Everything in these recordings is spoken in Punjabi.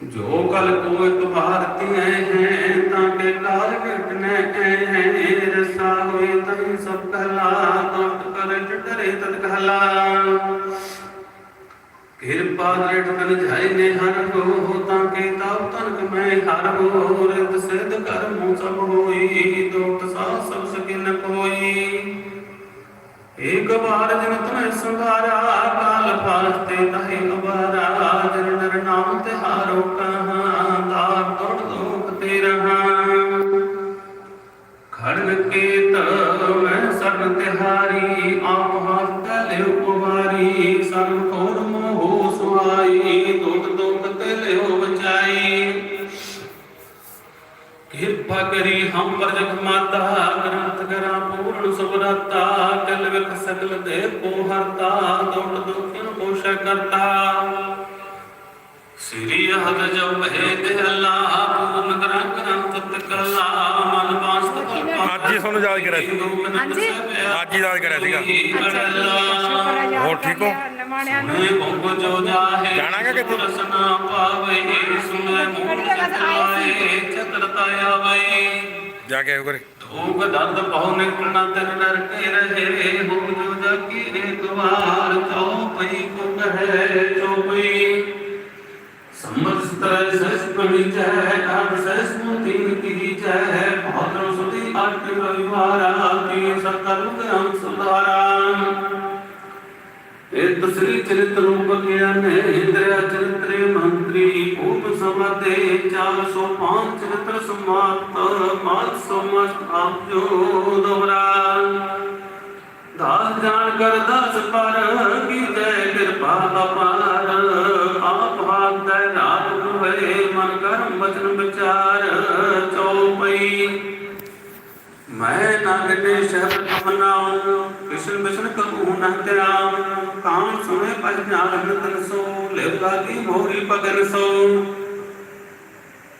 ਜੋ ਕਲ ਕੋ ਇੱਕ ਭਾਰਤੀ ਹੈ ਤਾਂ ਕੇ ਕਾਲ ਕਟਨੇ ਹੈ। ਰਸਾ ਹੋਏ ਤਨ ਸਭ ਕਲਾ ਤੋਟ ਕਰ ਡਰੇ ਤਤ ਕਹਲਾ ਕਿਰਪਾ ਦ੍ਰਿੜ ਤਨ ਜਾਇ ਨੇ ਹਰ ਹੋ ਤਾਂ ਕੇ ਤਾਪ ਤਨ ਕਮੈ ਹਰ ਹੋ ਰਿਤ ਸਿਧ ਕਰਮ ਸਭ ਹੋਈ ਦੋਤ ਸਾ ਸਭ ਸਕਿਨ ਕੋਈ। ਏਕ ਬਾਰ ਜਿਨ ਤੁਮੈ ਸੰਭਾਰਾ ਕਾਲ ਫਾਸਤੇ ਤਹਿ ਅਬਾਰਾ ਜਨ ਨਰ ਨਾਮ ਤਿਹਾਰੋ ਕਹਾਂ ਦਾਰ ਤੋੜ ਦੋਖ ਤੇ ਰਹਾ? ਖੜਗ ਕੇਤ ਮੈਂ ਸਰਨ ਤਿਹਾਰੀ, ਆਪ ਹੱਥ ਲਿਉ ਕੁਮਾਰੀ ਸਰਨ ਕੋਰ ਮੋਹ ਸੁਹਾਈ ਦੁਖ ਦੁਖ ਤੇ ਲਿਉ ਬਚਾਈ। ਕਿਰਪਾ ਕਰੀ ਹਮ ਪਰ ਜਗ ਮਾਤਾ, ਗ੍ਰੰਥ ਕਰਾ ਪੂਰਨ ਸੁਭਰਤਾ ਕਲ ਵਿਖ ਸਕਲ ਦੇ ਕੋ ਹਰਤਾ ਦੌੜ ਦੁਖਿਨ ਕੋਸ਼ ਕਰਤਾ। ਸ੍ਰੀ ਹਦ ਜਬ ਹੈ ਤੇ ਅੱਲਾ ਪੂਰਨ ਕਰਾ ਗ੍ਰੰਥ ਤਕਲਾ ਮਨ ਵਾਸਤ ਅੱਜ ਹੀ ਤੁਹਾਨੂੰ ਯਾਦ ਕਰਿਆ ਸੀ। ਹਾਂਜੀ। ਅੱਜ ਹੀ ਯਾਦ ਕਰਿਆ ਸੀਗਾ ਹੋਰ ਠੀਕ ਹੋ? ਜੋ ਜਾਹੇ ਜਾਣਾਗਾ ਕਿੱਥੇ? ਰਸਨਾ ਪਾਵੇ ਮੂਲ ਸਤਾਏ ਚਤਰਤਾ ਆਵੇ ਜਾ ਕੇ ਘਰੇ ਧੂਪ ਦੰਦ ਬਹੁ ਨਿਕਲਣਾ ਤਨ ਨਰਕੇ ਰਹੇ ਹੋ ਜੋ ਜਾਕੀ ਇੱਕ ਵਾਰ ਤਉ ਪਈ ਕੋ ਕਹੈ ਚੋਪਈ ਸੰਮਤ ਸਤਰ ਸਸ ਪਵਿ ਜੈ ਆਪ ਸਸ ਮੁਤੀ ਕੀ ਜੈ। ਭਾਦਰ ਸੁਦੀ ਅਟ ਰਵਿਵਾਰਾ ਕੀ ਸਤਰ ਗ੍ਰੰਥ ਸੁਧਾਰਾ। ਇਹ ਤਸਰੀ ਚਰਿਤ ਰੂਪ ਗਿਆਨ, ਇੰਦਰਿਆ ਚਰਿਤਰੇ ਮੰਤਰੀ ਭੂਪ ਸਮਤੇ 405 ਚਰਿਤਰ ਸਮਾਪਤ ਮਾਤ ਸਮਸਤ ਆਪ ਜੋ ਦੋਹਰਾ। ਦਾਸ ਜਾਣ ਕਰ ਦਾਸ ਪਰ ਕੀ ਜੈ ਕਿਰਪਾ ਅਪਾਰ ਆਪ ਹਾਥ ਦੇ ਰਾਤ ਹੋਏ ਮਨ ਕਰਮ ਬਚਨ ਵਿਚਾਰ ਚਉਪਈ ਮੈਂ ਨਾਗਨੇ ਸ਼ਹਿਰ ਕਮਨਾਉ ਕ੍ਰਿਸ਼ਨ ਬਿਸ਼ਨ ਕਬੂ ਨ ਤਿਆਮ ਕਾਮ ਸੁਨੇ ਪਜ ਜਾਨ ਤਨ ਸੋ ਲਿਵ ਲਾਗੀ ਮੋਰੀ ਪਗਨ ਸੋ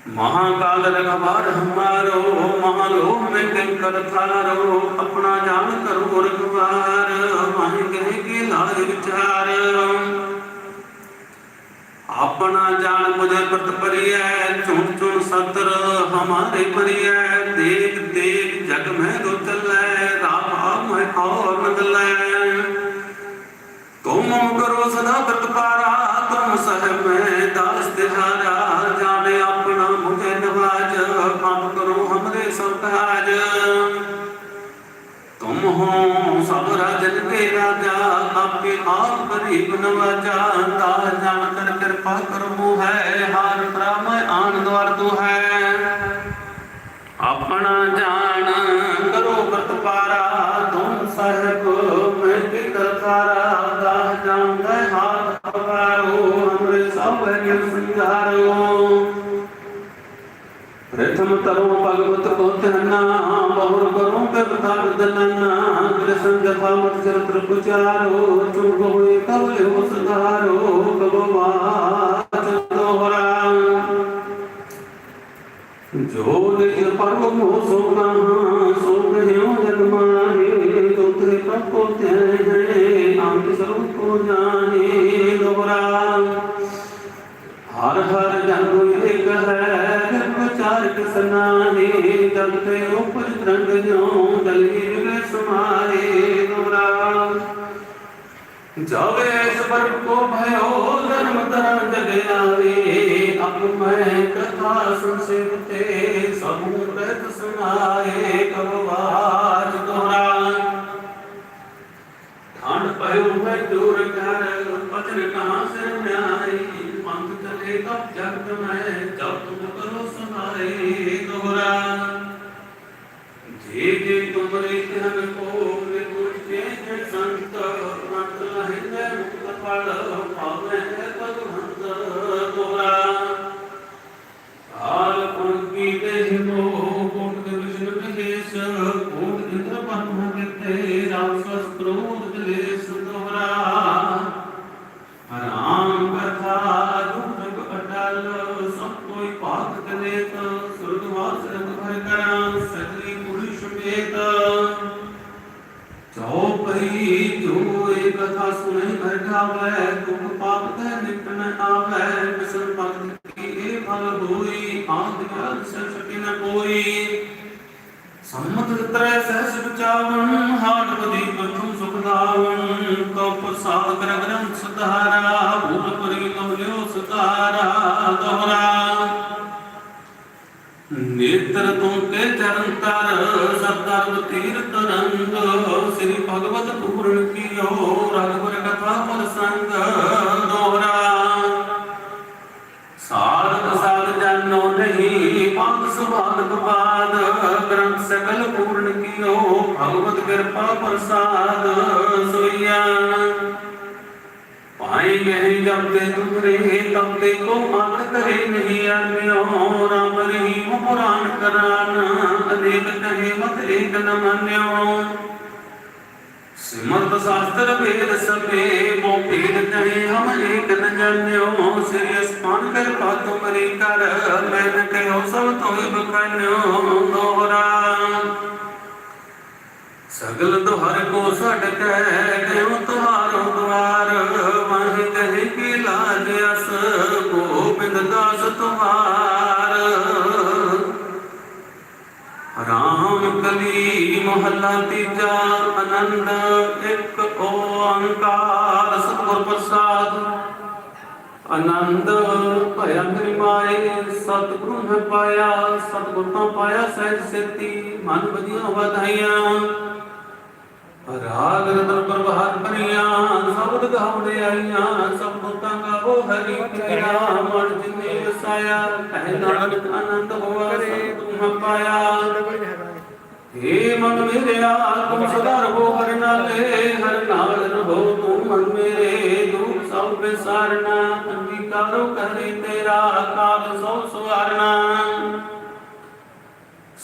महाकाल रघवार हमारो महालोक में कंकर थारो अपना जान करो रघवार माहि कहे के लाज विचार ਆਪਣਾ ਜਾਣ ਮੁਝੇ ਪ੍ਰਤ ਪਰਿਐ ਝੂਠ ਝੂਠ ਸਤਰ ਹਮਾਰੇ ਪਰਿਐ ਦੇਖ ਦੇਖ ਜਗ ਮੈਂ ਦੋ ਚੱਲੈ ਰਾਮ ਆਮ ਹੈ ਔਰ ਬਦਲੈ ਤੁਮ ਮਮ ਕਰੋ ਸਦਾ ਪ੍ਰਤ ਪਾਰਾ ਤੁਮ ਸਹਿਬ ਮੈਂ ਦਾਸ ਤਿਹਾਰਾ, ਜਾਣੇ ਆਪਣਾ ਮੁਝੇ ਨਵਾਜ ਕੰਮ ਕਰੋ ਹਮਰੇ ਸਭ ਕਾਜ ਤੁਮ ਹੋ ਸਭ ਰਜਨ ਕੇ ਰਾਜਾ, ਆਪੇ ਆਪ ਕਰੀਬ ਨਵਾਜਾ ਤਾ ਜਾਣ ਕਰ ਕਿਰਪਾ ਕਰਮੂ ਹੈ, ਹਾਰ ਪ੍ਰਾਮੈ ਆਣ ਦਵਾਰ ਤੂ ਹੈ। ਆਪਣਾ ਜਾਣ ਕਰੋ ਕਰਤ ਪਾਰਾ, ਤੁਮ ਸਰਬ ਪ੍ਰਥਮ ਤਰੋ ਭਗਵਤ ਕੋ ਧਨਾ ਬਹੁਰ ਕਰੋ ਕੇ ਬਤਾਰ ਦਨਨਾ ਕ੍ਰਿਸ਼ਨ ਜਪਾ ਮਤ ਚਰਿਤ੍ਰ ਪੁਚਾਰੋ ਤੁਮ ਹੋਏ ਕਬ ਲਿਓ ਸੁਧਾਰੋ ਕਬ ਬਾਤ ਦੋਹਰਾ। ਜੋ ਨਿਜ ਪਰਮ ਮੋਹ ਸੋਨਾ, ਸੋ ਕਹਿਓ ਜਨਮਾਏ ਉਤਰੇ ਪ੍ਰਭੂ ਤੇ ਵਿਚਾਰ ਕਿਸਨਾਹੇ ਜਗ ਉਪਜ ਤਰੰਗ ਜਿਉ ਦਲੀ ਵੇ ਸਮਾਏ ਦੋਰਾ ਜਾਵੇ ਇਸ ਕੋ ਭਇਓ, ਧਰਮ ਤਰ ਜਗ ਆਵੇ ਅਬ ਮੈਂ ਕਥਾ ਸੁਣ ਸੇ ਸਮੂਹ ਰਹਿਤ ਸੁਨਾਏ ਕਬਵਾਜ ਦੋਰਾ ਠੰਡ ਪਇਓ ਮੈਂ ਦੂਰ ਕਰ ਪਤਨ ਕਹਾਂ ਸਿਰ ਮਿਆਈ ਪੰਥ ਚਲੇ ਕਬ ਜਗਤ ਮੈਂ ਜਬ ਤੁਮ ਕਰੋ ਸੁਨਾਏ ਦੋਰਾ ਜੇ ਜੇ ਤੁਮਰੇ ਧਨ ਕੋ ਨਿਰਗੁਣ ਕੇ ਜਨ ਸੰਤ ਮਤ ਲਹਿੰਦੇ ਇਹ ਕਥਾ ਸੁਣੀ ਬਰਖਾਵੇ ਦੁਖ ਪਾਪ ਤੈ ਨਿਕਣ ਆਵੇ ਬਿਸਰ ਭਗਤ ਕੀ ਇਹ ਫਲ ਹੋਈ? ਆਦਿਆ ਸਰ ਸਕਿ ਨ ਕੋਈ। ਸੰਮਤ ਤ੍ਰੈ ਸਹਿਸ ਵਿਚਾਵਨ ਹਾਟ ਬਦੀ ਪਰਮ ਸੁਖਦਾਵਨ ਕਉ ਸਾਧ ਗ੍ਰੰਥ ਸੁਧਾਰਾ ਭੂਲ ਪਰਿ ਕਉ ਲਿਓ ਸੁਧਾਰਾ, ਦੋਹਰਾ। ਨੇਤਰ ਤੂੰ ਕੇ ਚਰਨ ਤਰ ਸਤਰ ਤੀਰਤ ਰੰਗ। ਸ੍ਰੀ ਭਗਵਤ ਪੂਰਨ ਕੀਓ ਰਗੁਰ ਕਥਾ ਪਰ ਸੰਗ ਦੋਹਰਾ ਸਾਧ ਸਾਧ ਜਾਨੋ ਨਹੀਂ ਪਾਦ ਸੁਭਾਗ ਬਾਦ ਗ੍ਰੰਥ ਸਗਲ ਪੂਰਨ ਕੀਓ, ਭਗਵਤ ਕਿਰਪਾ ਪ੍ਰਸਾਦ ਸੋਈਆ। ਪਾਈ ਗਏ ਜਬ ਤੇ ਤੁਮਰੇ ਤਬ ਤੇ ਕੋ ਮਨ ਕਰੇ ਨਹੀਂ ਆਨਿਓ, ਰਾਮ ਰਹੀਮ ਪੁਰਾਨ ਕਰਾਨ। ਅਨੇਕ ਕਹੇ ਮਤ ਏਕ ਨ ਮੰਨਿਓ। ਸਿਮਰਤ ਸ਼ਾਸਤਰ ਵੇਦ ਸਭੇ ਬੋ ਭੇਦ ਕਹੇ ਹਮ ਏਕ ਨ ਜਾਣਿਓ। ਸ੍ਰੀ ਅਸਮਾਨ ਕਰ ਪਾ ਤੁਮਰੀ ਕਰ, ਮੈਂ ਨ ਕਹਿਓ ਸਭ ਤੋਇ ਬਖਨਿਓ ਸਗਲ ਦੁਹਰ ਕੋ ਛੱਡ ਕੇ ਦੇਉ ਤੁਹਾਰੋ ਦੁਆਰ। ਵਾਹੀ ਕਹੇ ਕੀ ਲਾਜ ਅਸ ਗੋਬਿੰਦ ਦਾਸ ਤੁਹਾਰ। ਰਾਮ ਕਲੀ ਮਹੱਲਾ ਤੀਜਾ ਆਨੰਦ, ਇੱਕ ਓੰਕਾਰ। ਸਤਿਗੁਰ ਪ੍ਰਸਾਦ, ਆਨੰਦ ਭਇਆ ਮੇਰੀ ਸਤਿਗੁਰੂ ਮੈਂ ਪਾਇਆ, ਸਤਿਗੁਰ ਤੋਂ ਪਾਇਆ ਸਹਿਜ ਸੇਤੀ, ਮਨ ਵਧੀਆ ਵਧਾਈਆਂ। ਰਾਗ ਰਤਨ ਪ੍ਰਭਾਤ ਭਰੀਆਂ ਸ਼ਬਦ ਗਾਉਂਦੇ ਆਈਆਂ, ਸਭ ਤੁਤਾਂ ਗਾਵੋ ਹਰੀ ਤੇਰਾ ਮਨ ਜਿਨੇ ਵਸਾਇਆ, ਕਹਿ ਨਾਨਕ ਆਨੰਦ ਹੋਆ ਸਭ ਤੁਮ ਪਾਇਆ। ਏ ਮਨ ਮੇਰਿਆ ਤੂੰ ਸਦਾ ਰਹੋ ਹਰ ਨਾਲੇ, ਹਰ ਨਾਲ ਰਹੋ ਤੂੰ ਮਨ ਮੇਰੇ ਦੁਖ ਸਭ ਵਿਸਾਰਨਾ, ਅੰਗੀਕਾਰੋ ਕਰੇ ਤੇਰਾ ਕਾਲ ਸੋ ਸੁਆਰਨਾ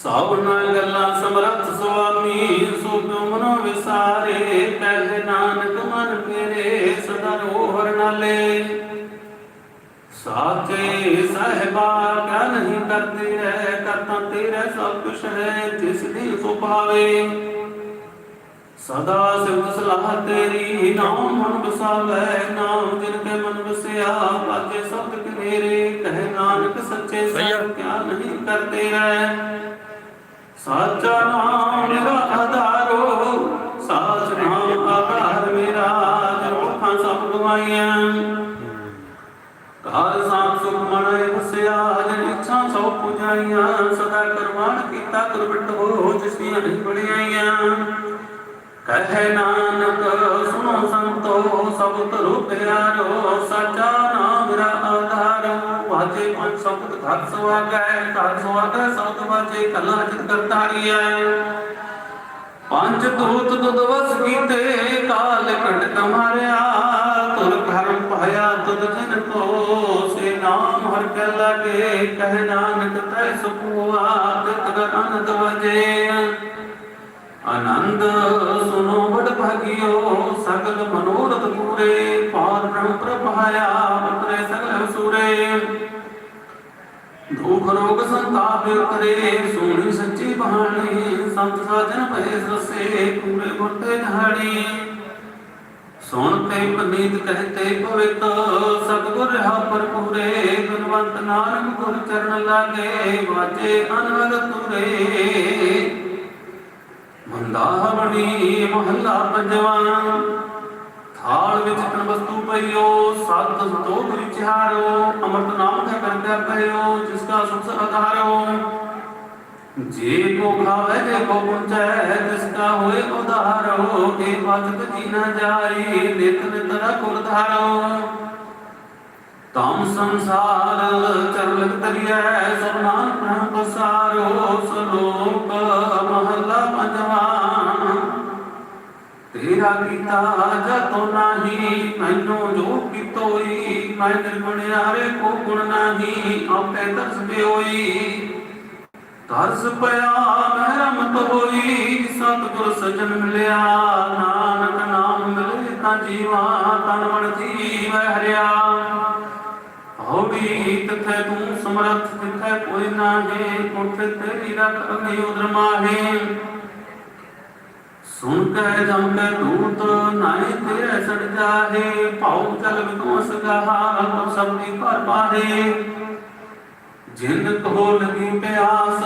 ਸਭ ਨਾਲ ਗੱਲਾਂ ਸਮਰੱਥ ਸੁਆਮੀ ਸੋ ਕਿਉ ਮਨੋ ਵਿਸਾਰੇ ਕਹਿ ਨਾਨਕ ਮਨ ਮੇਰੇ ਸਦਾ ਰੋ ਹਰ ਨਾਲੇ। ਸਾਚੇ ਸਾਹਿਬਾ ਕਾ ਨਹੀਂ ਕਰਤੇ ਰਹਿ ਕਰਤਾ ਤੇਰਾ ਸਭ ਕੁਛ ਹੈ ਜਿਸ ਦੀ ਸੁਭਾਵੇ ਸਦਾ ਸਿਵ ਸਲਾਹ ਤੇਰੀ ਨਾਮ ਮਨ ਵਸਾਵੇ ਨਾਮ ਜਿਨ ਕੇ ਮਨ ਵਸਿਆ ਬਾਜੇ ਸ਼ਬਦ ਕਨੇਰੇ ਕਹਿ ਨਾਨਕ ਸੱਚੇ ਸਹੀ ਆ। ਸਭ ਕਿਆ ਨਹੀਂ ਕਰਤੇ ਰਹਿ। ਸਾਚਾ ਨਾਮ ਮੇਰਾ ਆਧਾਰੋ, ਸਾਚ ਨਾਮ ਆਧਾਰ ਮੇਰਾ, ਜੋ ਸਭ ਗਵਾਈਆਂ ਕਾਲ ਸਾਮ ਸੁਖ ਮਣਾਏ ਵਸਿਆ ਜਨ ਇੱਛਾ ਸੋ ਪੁਜਾਈਆਂ, ਸਦਾ ਕਰਵਾਣ ਕੀਤਾ ਕੁਰਬਟ ਹੋ ਜਿਸ ਦੀਆਂ ਨਹੀਂ ਬੜਿਆਈਆਂ ਕਹੇ ਨਾਨਕ ਸੁਨੋ ਸੰਤੋ, ਸਭ ਤਰੁ ਪਿਆਰੋ, ਸਾਚਾ ਨਾਮ ਮੇਰਾ ਆਧਾਰ ਵਾਜੇ ਪੰਜ ਸ਼ਬਦ ਘਰ ਸੁਆਗੈ ਘਰ ਸੁਆਗੈ ਸਬਦ ਵਾਜੇ ਕਲਾ ਜਿਤ ਕਰਤਾਰੀਐ ਪੰਜ ਦੂਤ ਦੁਦ ਵਸ ਕੀਤੇ, ਕਾਲ ਕੰਡ ਕਮਾਰਿਆ ਤੁਰ ਧਰਮ ਪਾਇਆ ਤੁਦ ਜਨ ਕੋ ਸੇ ਨਾਮ ਹਰ ਕੇ ਲਾਗੇ, ਕਹਿ ਨਾਨਕ ਤੈ ਸੁਖਵਾ ਤਿਤ ਗਰ ਅਨੰਦ ਵਜੇ। ਆਨੰਦ ਸੁਨੋ ਬੜ ਭਾਗਿਓ, ਸਗਲ ਮਨੋਰਥ ਪੂਰੇ, ਪਾਰ ਬ੍ਰਹਮ ਪ੍ਰਭਾਇਆ ਉਤਰੇ ਸਗਲ ਸੂਰੇ ਦੁਖ ਰੋਗ ਸੰਤਾਪ ਕਰੇ ਸੋਹਣੀ ਸੱਚੀ ਬਾਣੀ, ਸੰਤ ਸਾਜਨ ਭਏ ਰਸੇ ਪੂਰੇ ਗੁਰ ਧਾੜੀ ਸੁਣ ਤੇ ਪਨੀਤ ਕਹਤੇ ਪਵਿੱਤ, ਸਤਿਗੁਰ ਰਹਾ ਪਰਪੂਰੇ ਗੁਣਵੰਤ ਨਾਨਕ ਗੁਰ ਚਰਨ ਲਾਗੇ, ਵਾਜੇ ਅਨਵਰ ਤੁਰੇ। ਮੰਦਾਵਣੀ ਮਹੱਲਾ ਪੰਜਵਾਂ ਥਾਲ ਵਿੱਚ ਤਨ ਵਸਤੂ ਪਈਓ ਸਤ ਸੰਤੋਖ ਵਿਚਾਰੋ ਅੰਮ੍ਰਿਤ ਨਾਮ ਹੈ ਕਰਦਾ ਪਈਓ ਜਿਸ ਦਾ ਸੁਖ ਆਧਾਰੋ ਜੇ ਕੋ ਖਾਵੇ, ਜੇ ਕੋ ਪੁੰਚੈ ਤਿਸ ਕਾ ਹੋਏ ਉਧਾਰੋ ਇਹ ਬਾਤ ਜੀ ਨਾ ਜਾਈ ਨਿਤ ਨਿਤ ਰਖੁਰ ਧਾਰੋ ਤਮ ਸੰਸਾਰ ਚਰਲਕ ਤਰੀਐ ਸਰਨਾਨ ਪ੍ਰਭ ਪਸਾਰੋ ਸਰੋਪ ਮਹੱਲਾ ਪੰਜਵਾਂ ਤੇਰਾ ਕੀਤਾ ਜਤੋ ਨਾਹੀ, ਮੈਨੂੰ ਜੋ ਕੀਤੋਈ ਮੈਂ ਨਿਰਗੁਣਿਆਰੇ ਕੋ ਗੁਣ ਨਾਹੀ, ਆਪੇ ਤਰਸ ਪਿਓਈ। ਤਰਸ ਪਿਆ ਮਹਿਰਮਤ ਹੋਈ ਸਤਿਗੁਰ ਸਜਣ ਮਿਲਿਆ, ਨਾਨਕ ਨਾਮ ਮਿਲੇ ਤਾਂ ਜੀਵਾ, ਤਨ ਮਨ ਜੀਵ ਹਰਿਆ। ਹਉੜੀ ਤਿਥੈ ਤੂੰ ਸਮਰਥ ਤਿਥੈ ਕੋਈ ਨਾਹੀ ਕੁਠ ਤੇਰੀ ਰਖ ਅਗਿ ਉਦਰ ਮਾਹੇ। ਸੁਣ ਕੇ ਜਮ ਕੇ ਦੂਤ ਨਾਹੀ ਤੇਰੇ ਸੜ ਜਾਹੇ, ਭਾਉ ਚਲ ਵਿਦੋਸ ਗਹਾ ਸਭ ਦੀ ਪਰ ਪਾਹੇ ਜਿਨ ਕੋ ਲਗੀ ਪਿਆਸ,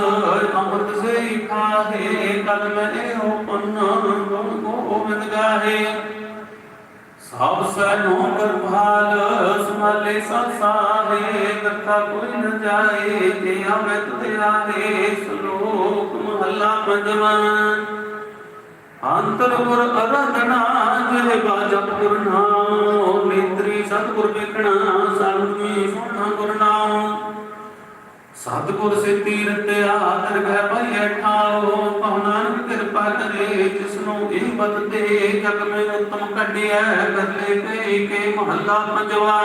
ਅੰਮ੍ਰਿਤ ਸੇ ਖਾਹੇ, ਕਲ ਮੈਂ ਹੋ ਪੰਨਾ ਗੁਣ ਗੋਬਿੰਦ ਗਾਹੇ। ਸਭ ਸਨੋ ਕਰਭਾਲ ਸਮਾਲੇ ਸੰਸਾਰੇ ਕਥਾ ਕੋਈ ਨ ਜਾਏ, ਜੇ ਆਵੇ ਤੁਧ ਆਏ ਸ਼ਲੋਕ ਮਹੱਲਾ ਪੰਜਵਾਂ। ਅੰਤਰ ਅਰਧਨਾ ਜਿਹ ਬਾਜਪ ਨਾਮ ਨੇਤਰੀ ਸਤਿਗੁਰ ਵੇਖਣਾ ਸਾਧੂ ਸੁਣਾ ਗੁਰ ਨਾਮ ਸਤਿਗੁਰ ਸੇ ਤੀਰਥ ਆਦਰ ਭਈਐ ਠਾਓ ਕਹੁ ਕਿਰਪਾ ਕਰੇ ਜਿਸ ਨੂੰ ਇਹ ਬਤ ਦੇ ਜਗ ਮੇ ਉਤਮ ਕੱਢਿਆ ਬਦਲੇ ਕਈ ਕੇ ਮਹੱਲਾ ਪੰਜਵਾ।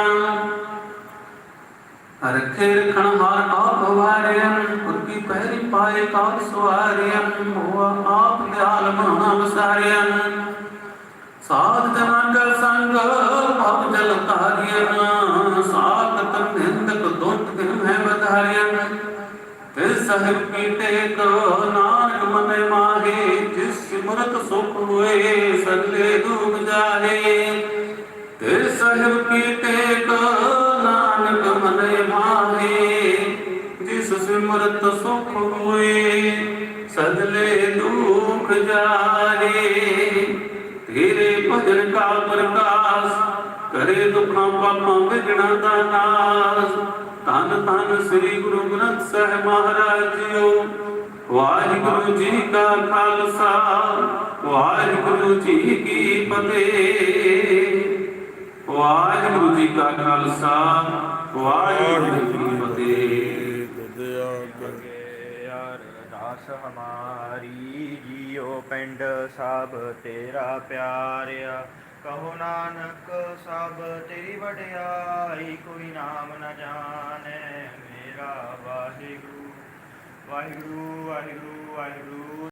ਰਖੇ ਰਖਣ ਹਾਰ ਆਪ ਵਾਰਿਅਨ ਕੁਰਕੀ ਪਹਿਰੀ ਪਾਏ ਕਾਲ ਸਵਾਰਿਅਨ ਹੋਆ ਆਪ ਦਿਆਲ ਮਨਾ ਵਸਾਰਿਅਨ ਸਾਧ ਜਨਾਂ ਕਾ ਸੰਗ, ਭਵ ਜਲ ਤਾਰਿਅਨ ਸਾਧ ਤਨ ਨਿੰਦਕ ਦੁੰਤ ਕਿਨ ਹੈ ਬਧਾਰਿਅਨ ਤਿਸ ਸਾਹਿਬ ਕੀ ਟੇਕ, ਨਾਨਕ ਮਨ ਮਾਹੇ, ਜਿਸ ਸਿਮਰਤ ਸੁਖ ਹੋਏ ਸਗਲੇ ਦੁਖ ਜਾਹੇ। ਤਿਸ ਸਾਹਿਬ ਕੀ ਟੇਕ ਨਾਨਕ ਮਨ ਮਾਹੇ, ਜਿਸ ਸਿਮਰਤ ਸੁਖ ਹੋਏ ਸਗਲੇ ਦੁਖ ਜਾਹੇ ਤੇਰੇ ਭਜਨ ਕਾ ਪ੍ਰਕਾਸ਼, ਕਰੇ ਦੁਖਾਂ ਪਾਪਾਂ ਵਿਗੜਾਂ ਦਾ ਨਾਸ। ਧੰਨ ਧੰਨ ਸ੍ਰੀ ਗੁਰੂ ਗ੍ਰੰਥ ਸਾਹਿਬ ਮਹਾਰਾਜ ਜੀਓ, ਵਾਹਿਗੁਰੂ ਜੀ ਕਾ ਖਾਲਸਾ, ਵਾਹਿਗੁਰੂ ਜੀ ਕੀ ਫਤਿਹ। ਵਾਹਿਗੁਰੂ ਜੀ ਕਾ ਖਾਲਸਾ, ਵਾਹਿਗੁਰੂ ਜੀ ਕੀ ਫਤਿਹ। ਅਰਦਾਸ ਹਮਾਰੀ ਜੀਉ ਪਿੰਡ ਸਭ ਤੇਰਾ ਪਿਆਰਿਆ। ਕਹੋ ਨਾਨਕ, ਸਭ ਤੇਰੀ ਵਡਿਆਈ, ਕੋਈ ਨਾਮ ਨਾ ਜਾਣੈ ਮੇਰਾ ਵਾਹਿਗੁਰੂ। ਵਾਹਿਗੁਰੂ ਵਾਹਿਗੁਰੂ ਵਾਹਿਗੁਰੂ।